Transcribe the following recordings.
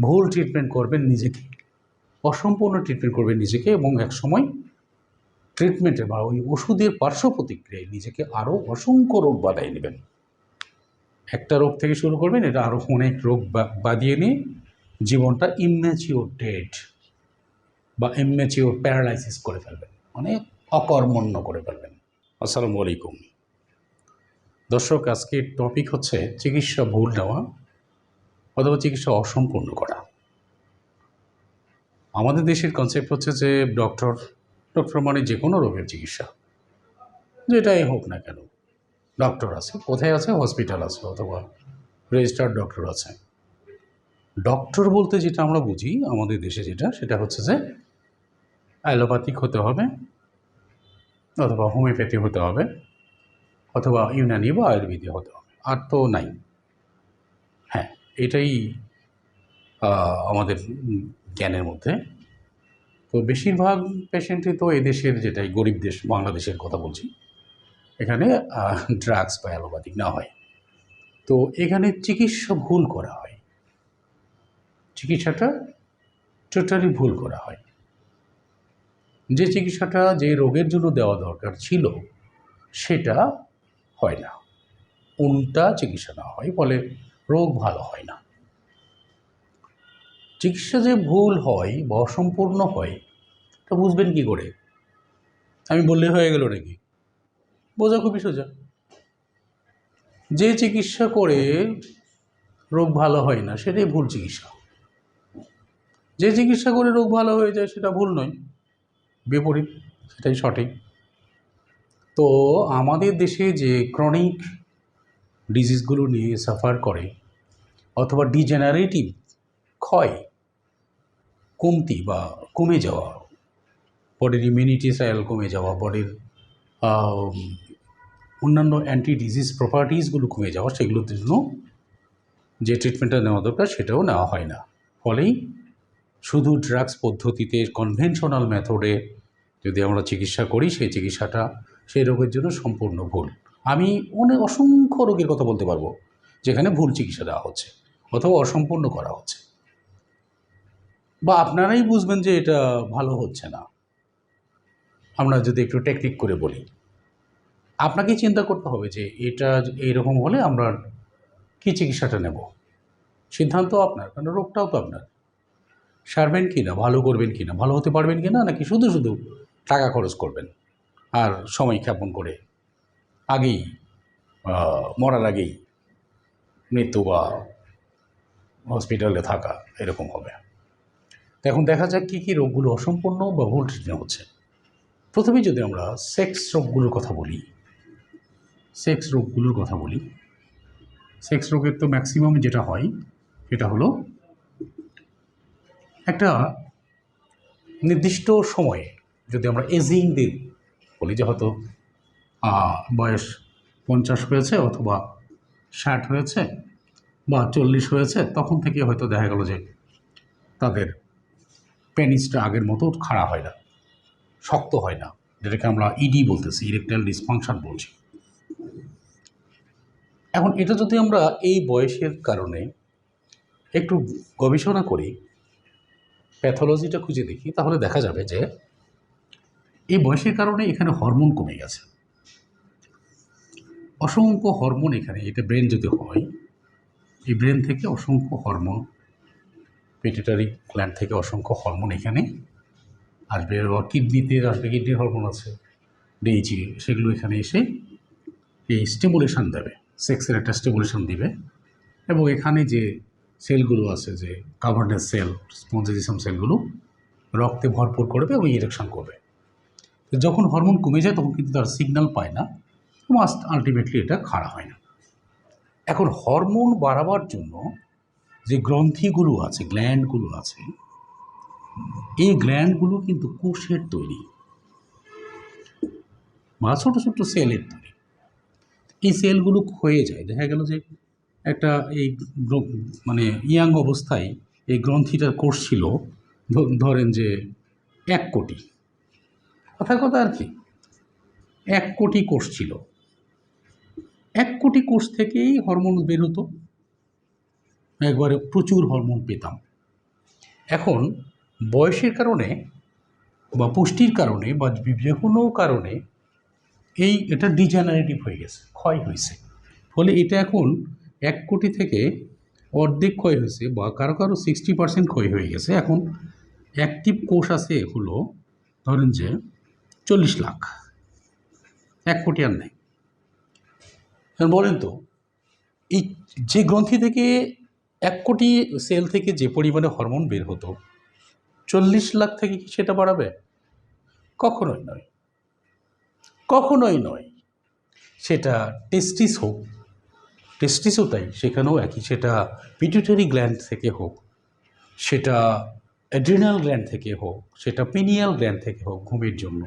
ভুল ট্রিটমেন্ট করবেন নিজেকে। অসম্পূর্ণ ট্রিটমেন্ট করবেন নিজেকে এবং একসময় ট্রিটমেন্টে বা ওই ওষুধের পার্শ্ব প্রতিক্রিয়ায় নিজেকে আরও অসংখ্য রোগ বাধায় নেবেন। একটা রোগ থেকে শুরু করবেন, এটা আরও অনেক রোগ বাদিয়ে নিয়ে জীবনটা ইম্যাচিওর ডেড বা ইম্যাচিওর প্যারালাইসিস করে ফেলবেন। অনেক অকর্মণ্য করে ফেলবেন। আসসালামু আলাইকুম। দর্শক, আজকের টপিক হচ্ছে চিকিৎসা ভুল নেওয়া। অথবা চিকিৎসা অসম্পূর্ণ করা। আমাদের দেশের কনসেপ্ট হচ্ছে যে ডক্টর ডক্টর মানে যে কোনো রোগের চিকিৎসা। যেটাই হোক না কেন ডক্টর আছে, কোথায় আছে? হসপিটাল আছে অথবা রেজিস্টার্ড ডক্টর আছে। ডক্টর বলতে যেটা আমরা বুঝি, আমাদের দেশে যেটা, সেটা হচ্ছে যে অ্যালোপ্যাথিক হতে হবে, অথবা হোমিওপ্যাথি হতে হবে, অথবা ইউনানি বা আয়ুর্বেদী হতে হবে, আর তো নাই। এটাই আমাদের জ্ঞানের মধ্যে। তো বেশিরভাগ পেশেন্টই তো এদেশের যেটাই গরিব দেশ, বাংলাদেশের কথা বলছি, এখানে ড্রাগস বা অ্যালোপ্যাথিক না হয়। তো এখানে চিকিৎসা ভুল করা হয়। চিকিৎসাটা টোটালি ভুল করা হয়। যে চিকিৎসাটা, যে রোগের জন্য দেওয়া দরকার ছিল, সেটা হয় না। উল্টা চিকিৎসা না হয়, ফলে রোগ ভালো হয় না। চিকিৎসা যে ভুল হয় বা অসম্পূর্ণ হয়, তা বুঝবেন কি করে? আমি বললে হয়ে গেল নাকি? বোঝা খুবই সোজা। যে চিকিৎসা করে রোগ ভালো হয় না, সেটাই ভুল চিকিৎসা। যে চিকিৎসা করে রোগ ভালো হয়ে যায়, সেটা ভুল নয়। বিপরীত, সেটাই সঠিক। তো আমাদের দেশে যে ক্রনিক ডিজিজগুলো নিয়ে সাফার করে, অথবা ডিজেনারেটিভ ক্ষয়, কমতি বা কমে যাওয়া বডির ইমিউনিটি সেল কমে যাওয়া বডির অন্যান্য অ্যান্টি ডিজিজ প্রপার্টিসগুলো কমে যাওয়া, সেগুলোর জন্য যে ট্রিটমেন্টটা নেওয়া দরকার সেটাও নেওয়া হয় না। ফলেই শুধু ড্রাগস পদ্ধতিতে কনভেনশনাল মেথডে যদি আমরা চিকিৎসা করি, সেই চিকিৎসাটা সেই রোগের জন্য সম্পূর্ণ ভুল। আমি অনেক অসংখ্য রোগের কথা বলতে পারব, যেখানে ভুল চিকিৎসা দেওয়া হচ্ছে, অথবা অসম্পূর্ণ করা হচ্ছে। বা আপনারাই বুঝবেন যে এটা ভালো হচ্ছে না। আমরা যদি একটু টেকনিক করে বলি আপনাকে চিন্তা করতে হবে যে এটা এইরকম হলে আমরা কী চিকিৎসাটা নেব? সিদ্ধান্ত আপনার, কারণ রোগটাও তো আপনার। সারবেন কি না ভালো করবেন কি না ভালো হতে পারবেন কি না নাকি শুধু শুধু টাকা খরচ করবেন, আর সময় ক্ষেপণ করে আগেই মরার আগেই মৃত্যু বা হসপিটালে থাকা এরকম হবে। এখন দেখা যাক কী কী রোগগুলো অসম্পূর্ণ বা ভুল ট্রিটমেন্ট হচ্ছে। প্রথমেই যদি আমরা সেক্স রোগগুলোর কথা বলি সেক্স রোগগুলোর কথা বলি সেক্স রোগের তো ম্যাক্সিমাম যেটা হয়, সেটা হলো একটা নির্দিষ্ট সময়ে যদি আমরা এজিং দিন বলি যে হয়তো বয়স পঞ্চাশ হয়েছে অথবা ষাট হয়েছে বা চল্লিশ হয়েছে, তখন থেকে হয়তো দেখা গেল যে তাদের পেনিসটা আগের মতো খাড়া হয় না, শক্ত হয় না, যেটাকে আমরা ইডি বলতেছি ইরেকটাইল ডিসফাংশন বলছি। এখন এটা যদি আমরা এই বয়সের কারণে একটু গবেষণা করি প্যাথোলজিটা খুঁজে দেখি, তাহলে দেখা যাবে যে এই বয়সের কারণে এখানে হরমোন কমে গেছে। অসংখ্য হরমোন এখানে, এটা ব্রেন যদি হয়, এই ব্রেন থেকে অসংখ্য হরমোন, পেটিটারি গ্ল্যান্ড থেকে অসংখ্য হরমোন এখানে আসবে কিডনিতে আসবে, কিডনির হরমোন আছে ডিএইচি সেগুলো এখানে এসে এই স্টিমুলেশন দেবে সেক্সের একটা স্টিমুলেশন দিবে, এবং এখানে যে সেলগুলো আছে, যে কাভার্নেস সেল স্পঞ্জিজিসাম সেলগুলো রক্তে ভরপুর করবে এবং ইরেকশন করবে। যখন হরমোন কমে যায়, তখন কিন্তু তার সিগন্যাল পায় না। মাস্ট আলটিমেটলি এটা খাড়া হয় না। এখন হরমোন বাড়াবার জন্য যে গ্রন্থিগুলো আছে গ্ল্যান্ডগুলো আছে, এই গ্ল্যান্ডগুলো কিন্তু কোষের তৈরি। বা ছোটো ছোটো সেলের তৈরি। এই সেলগুলো ক্ষয়ে যায়। দেখা গেল যে একটা এই মানে ইয়াং অবস্থায় এই গ্রন্থিটার কোষ ছিল ধরেন যে এক কোটি। কথা কথা আর কি। এক কোটি কোষ ছিল। এক কোটি কোষ থেকেই হরমোন বের হতো। একবারে প্রচুর হরমোন পেতাম। এখন বয়সের কারণে বা পুষ্টির কারণে বা যে কোনো কারণে এই এটা ডিজেনারেটিভ হয়ে গেছে, ক্ষয় হয়েছে। ফলে এটা এখন এক কোটি থেকে অর্ধেক ক্ষয় হয়েছে বা কারও কারও সিক্সটি পার্সেন্ট ক্ষয় হয়ে গেছে। এখন অ্যাক্টিভ কোষ আছে হলো, ধরেন যে চল্লিশ লাখ। এক কোটি আর নেই। এবার বলেন তো, এই যে গ্রন্থি থেকে এক কোটি সেল থেকে যে পরিমাণে হরমোন বের হতো, চল্লিশ লাখ থেকে কি সেটা বাড়াবে? কখনোই নয়। কখনোই নয়। সেটা টেস্টিস হোক টেস্টিসও তাই, সেখানেও একই, সেটা পিটুটারি গ্ল্যান্ড থেকে হোক, সেটা অ্যাড্রিনাল গ্ল্যান্ড থেকে হোক, সেটা পিনিয়াল গ্ল্যান্ড থেকে হোক, ঘুমের জন্য।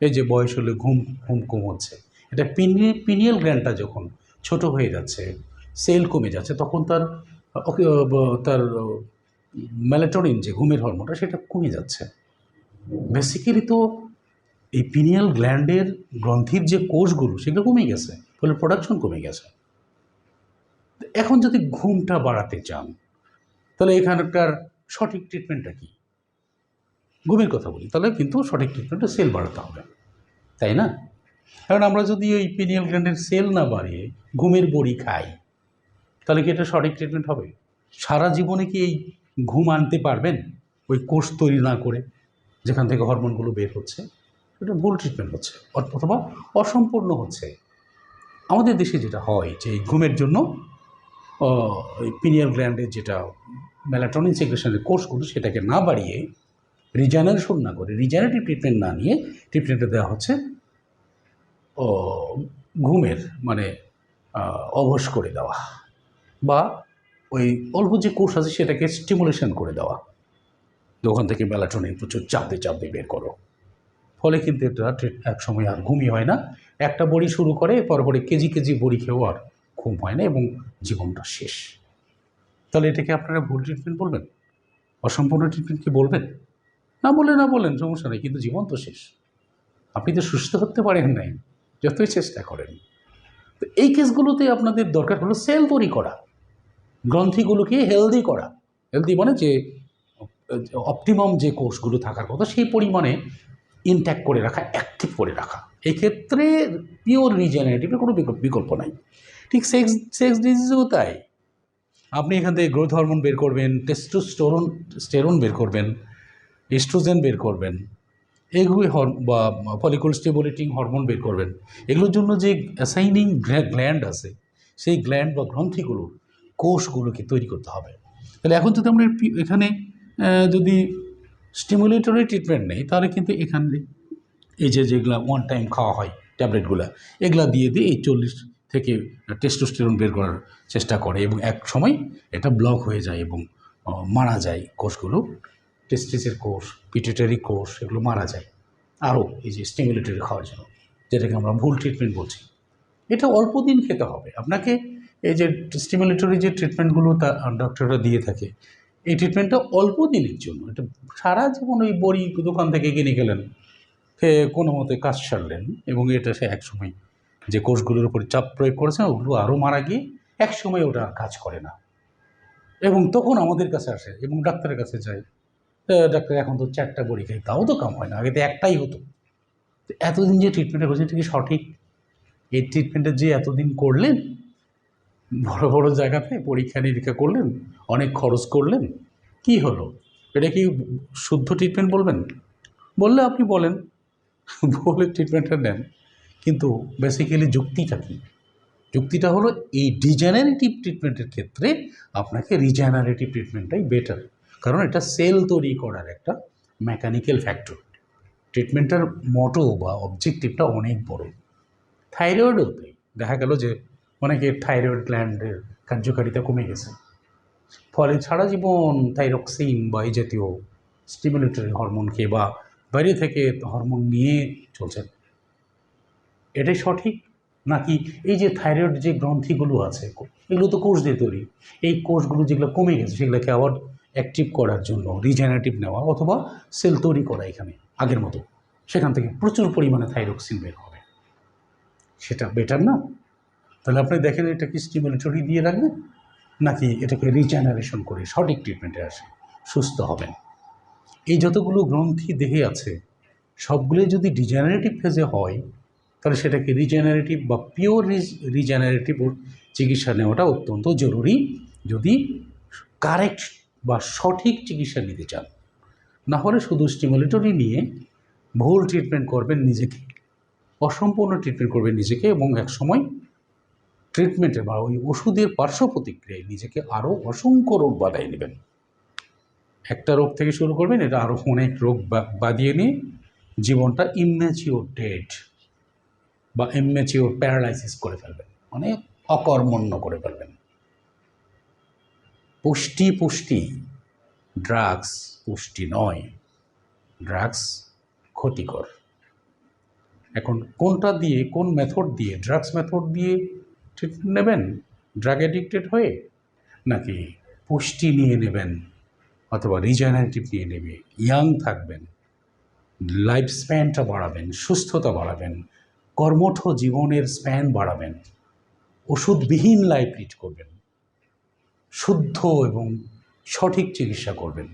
এই যে বয়স হলে ঘুম ঘুম কম হচ্ছে এটা পিনি, পিনিয়াল গ্ল্যান্ডটা যখন ছোট হয়ে যাচ্ছে, সেল কমে যাচ্ছে, তখন তার তার ম্যালেটোনিন যে ঘুমের হরমোনটা, সেটা কমে যাচ্ছে। বেসিক্যালি তো এই পিনিয়াল গ্ল্যান্ডের গ্রন্থির যে কোষগুলো, সেগুলো কমে গেছে, ফলে প্রোডাকশন কমে গেছে। এখন যদি ঘুমটা বাড়াতে চান, তাহলে এখানকার সঠিক ট্রিটমেন্টটা কি? ঘুমের কথা বলি, তাহলে কিন্তু সঠিক ট্রিটমেন্টটা সেল বাড়াতে হবে, তাই না? কারণ আমরা যদি ওই পিনিয়াল গ্ল্যান্ডের সেল না বাড়িয়ে ঘুমের বড়ি খাই, তাহলে কি এটা সঠিক ট্রিটমেন্ট হবে? সারা জীবনে কি এই ঘুম আনতে পারবেন? ওই কোষ তৈরি না করে যেখান থেকে হরমোনগুলো বের হচ্ছে, এটা ভুল ট্রিটমেন্ট হচ্ছে, অথ- অথবা অসম্পূর্ণ হচ্ছে। আমাদের দেশে যেটা হয় যে ঘুমের জন্য ওই পিনিয়াল গ্ল্যান্ডের যেটা মেলাটনিন সিগ্রেশনের কোর্সগুলো সেটাকে না বাড়িয়ে রিজেনারেশন না করে রিজেনারেটিভ ট্রিটমেন্ট না নিয়ে ট্রিটমেন্টটা দেওয়া হচ্ছে ঘুমের মানে অবশ করে দেওয়া বা ওই অল্প যে কোর্স আছে সেটাকে স্টিমুলেশন করে দেওয়া। ওখান থেকে মেলাটনিন প্রচুর চাপতে চাপতে বের করো। ফলে কিন্তু এটা এক সময় আর ঘুমই হয় না। একটা বড়ি শুরু করে পরপরে কেজি কেজি বড়ি খেয়েও আর ঘুম হয় না এবং জীবনটা শেষ। তাহলে এটাকে আপনারা ভুল ট্রিটমেন্ট বলবেন? অসম্পূর্ণ ট্রিটমেন্ট কি বলবেন? না বলে না বলেন সমস্যা নেই, কিন্তু জীবন তো শেষ। আপনি তো সুস্থ হতে পারেন নাই। যতই চেষ্টা করেন। তো এই কেসগুলোতে আপনাদের দরকার হলো সেল তৈরি করা, গ্রন্থিগুলোকে হেলদি করা। হেলদি মানে যে অপটিমাম যে কোর্সগুলো থাকার কথা সেই পরিমাণে ইনট্যাক্ট করে রাখা অ্যাক্টিভ করে রাখা। এক্ষেত্রে পিওর রিজেনারেটিভের কোনো বিকল্প নাই। ঠিক সেক্স সেক্স ডিজিজেও তাই। আপনি এখান থেকে গ্রোথ হরমোন বের করবেন টেস্টোস্টেরন স্টেরন বের করবেন এস্ট্রোজেন বের করবেন। এগুলো বা ফলিকুল স্টেবলিটিং হরমোন বের করবেন। এগুলোর জন্য যে অ্যাসাইনিং গ্ল্যান্ড আছে, সেই গ্ল্যান্ড বা গ্রন্থিগুলো, কোষগুলোকে তৈরি করতে হবে। তাহলে এখন যদি আমরা এখানে যদি স্টিমুলেটরি ট্রিটমেন্ট নেই, তাহলে কিন্তু এখানে এই যে যেগুলা ওয়ান টাইম খাওয়া হয় ট্যাবলেটগুলো এগুলা দিয়ে দিয়ে এই চল্লিশ থেকে টেস্টোস্টেরন বের করার চেষ্টা করে এবং এক সময় এটা ব্লক হয়ে যায় এবং মারা যায় কোষগুলো। টেস্টিসের কোষ পিটেটারি কোষ এগুলো মারা যায়। আরও এই যে স্টিমুলেটরি খাওয়ার জন্য যেটাকে আমরা ভুল ট্রিটমেন্ট বলছি। এটা অল্প দিন খেতে হবে। আপনাকে এই যে স্টিমুলেটরি যে ট্রিটমেন্টগুলো তা ডক্টররা দিয়ে থাকে এই ট্রিটমেন্টটা অল্প দিনের জন্য। এটা সারা জীবন ওই বড়ি দোকান থেকে কিনে গেলেন খেয়ে কোনো মতে কাজ সারলেন এবং এটা সে একসময় যে কোষগুলোর উপর চাপ প্রয়োগ করেছে ওগুলো আরও মারা গিয়ে একসময় ওটা আর কাজ করে না। এবং তখন আমাদের কাছে আসে এবং ডাক্তারের কাছে যায় "এ, ডাক্তার এখন তো চারটা বড়ি খাই তাও তো কাম হয় না, আগে তো একটাই হতো। এতদিন যে ট্রিটমেন্টটা করছেন এটা কি সঠিক? এই ট্রিটমেন্টটা যে এতদিন করলেন, বড় বড় জায়গাতে পরীক্ষা নিরীক্ষা করলেন, অনেক খরচ করলেন, কি হলো? এটা কি শুদ্ধ ট্রিটমেন্ট বলবেন? বললে আপনি বলেন, বলে ট্রিটমেন্টটা নেন। কিন্তু বেসিক্যালি যুক্তিটা কী? যুক্তিটা হলো এই ডিজেনারেটিভ ট্রিটমেন্টের ক্ষেত্রে আপনাকে রিজেনারেটিভ ট্রিটমেন্টটাই বেটার কারণ এটা সেল তৈরি করার একটা মেকানিক্যাল ফ্যাক্টর ট্রিটমেন্টের মোটো বা অবজেক্টিভটা অনেক বড়। থাইরয়েডও তাই। দেখা গেল যে অনেকের থাইরয়েড গ্ল্যান্ডের কার্যকারিতা কমে গেছে। ফলে সারা জীবন থাইরক্সিন বা এই জাতীয় স্টিমুলেটরি হরমোন খেয়ে বা বাইরে থেকে হরমোন নিয়ে চলছেন এটাই সঠিক? নাকি এই যে থাইরয়েড যে গ্রন্থিগুলো আছে, এগুলো তো কোষ দিয়ে তৈরি। এই কোষগুলো যেগুলো কমে গেছে, সেগুলোকে আবার অ্যাক্টিভ করার জন্য রিজেনারেটিভ নেওয়া অথবা সেল তৈরি করা এখানে, আগের মতো। সেখান থেকে প্রচুর পরিমাণে থাইরক্সিন বের হবে। সেটা বেটার না? তাহলে আপনি দেখেন এটা কি স্টিমুলেটরি দিয়ে রাখবেন, নাকি এটাকে রিজেনারেশন করে সঠিক ট্রিটমেন্টে আসে, সুস্থ হবেন। এই যতগুলো গ্রন্থি দেহে আছে সবগুলো যদি ডিজেনারেটিভ ফেজে হয়, তাহলে সেটাকে রিজেনারেটিভ বা পিওর রিজ রিজেনারেটিভ চিকিৎসা নেওয়াটা অত্যন্ত জরুরি। যদি কারেক্ট বা সঠিক চিকিৎসা নিতে চান। না হলে শুধু স্টিমুলেটরি নিয়ে ভুল ট্রিটমেন্ট করবেন নিজেকে। অসম্পূর্ণ ট্রিটমেন্ট করবেন নিজেকে এবং একসময় ট্রিটমেন্টের বা ওই ওষুধের পার্শ্ব প্রতিক্রিয়ায় নিজেকে আরও অসংখ্য রোগ বাধায় নেবেন। একটা রোগ থেকে শুরু করবেন, এটা আরও অনেক রোগ বাদিয়ে নিয়ে জীবনটা ইম্যাচিওর ডেড বা ইম্যাচিওর প্যারালাইসিস করে ফেলবেন। মানে অকর্মণ্য করে ফেলবেন। পুষ্টি পুষ্টি। ড্রাগস পুষ্টি নয়। ড্রাগস ক্ষতিকর। এখন কোনটা দিয়ে, কোন মেথড দিয়ে, ড্রাগস মেথড দিয়ে ট্রিটমেন্ট নেবেন? ড্রাগ অ্যাডিক্টেড হয়ে? নাকি পুষ্টি নিয়ে নেবেন? অথবা রিজেনারেটিভ নিয়ে নেবে? ইয়াং থাকবেন। লাইফ স্প্যানটা বাড়াবেন, সুস্থতা বাড়াবেন, কর্মঠ জীবনের স্প্যান বাড়াবেন, ওষুধবিহীন লাইফ লিড করবেন। শুদ্ধ এবং সঠিক চিকিৎসা করবেন।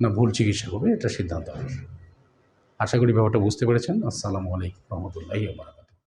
না, ভুল চিকিৎসা করবেন, এটা সিদ্ধান্ত হবে। আশা করি ব্যাপারটা বুঝতে পেরেছেন। আসসালামু আলাইকুম রহমতুল্লাহি বারাকাতুহু।